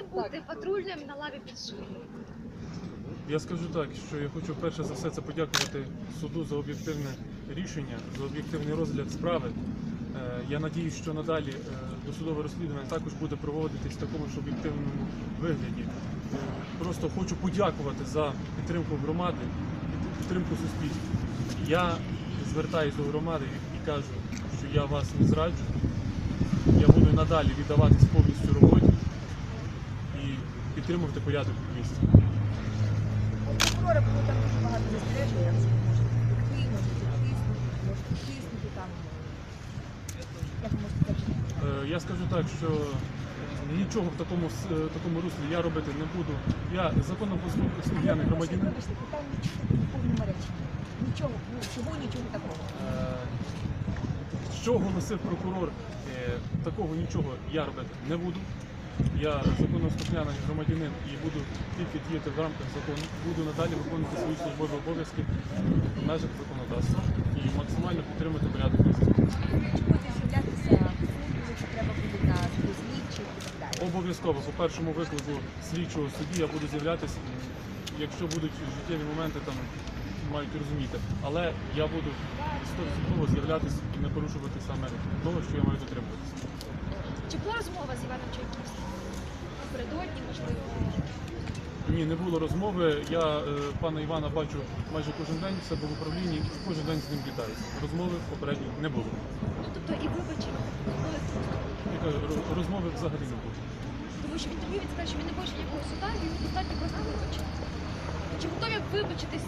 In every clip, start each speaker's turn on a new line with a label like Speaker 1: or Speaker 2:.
Speaker 1: це бути патрульним на лаві підсудних?
Speaker 2: Я скажу так, що я хочу перше за все це подякувати суду за об'єктивне рішення, за об'єктивний розгляд справи. Е, Я надіюсь, що надалі е, досудове розслідування також буде проводитись в такому ж об'єктивному вигляді. Е, Просто хочу подякувати за підтримку громади, під- підтримку суспільства. Я звертаюся до громади і кажу, що я вас не зраджу. Я буду надалі віддаватись повністю роботі і підтримувати порядок в місті.
Speaker 3: Прокурора було там дуже багато застережень, тиснути, тиснути там. Як ви можете сказати?
Speaker 2: Е, Я скажу так, що нічого в такому е, такому руслі я робити не буду. Я законом послухняний громадянин.
Speaker 3: Вибачте, питання реченні. Нічого, ну чого нічого такого.
Speaker 2: Е, Що оголосив прокурор, е, такого нічого я робити не буду. Я законослухняний громадянин і буду тільки діяти в рамках закону. Буду надалі виконувати свої службові обов'язки в межах законодавства і максимально підтримати порядок? Обов'язково по першому виклику слідчого судді я буду з'являтися, якщо будуть життєві моменти, там мають розуміти. Але я буду стовідсотково з'являтися і не порушувати саме того, що я маю дотримуватися.
Speaker 1: Чи була розмова з Іваном Чайківським? Напередодні, можливо.
Speaker 2: Ні, не було розмови. Я е, пана Івана бачу майже кожен день в себе в управлінні і кожен день з ним вітаюся. Розмови попередньо не було.
Speaker 1: Ну тобто і вибачення були тут.
Speaker 2: Я кажу, ро- розмови взагалі не було.
Speaker 1: Тому що в інтерв'ю він сказав, що він не хоче ніякого суда, він достатньо просто вибачити. Чи готові вибачитись?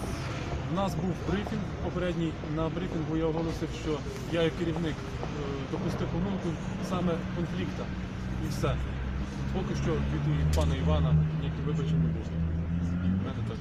Speaker 2: У нас був брифінг попередній. На брифінгу я оголосив, що я як керівник е, допустив помилку саме конфлікта. І все. Поки що від пана Івана ніяких вибачень не було. мене так.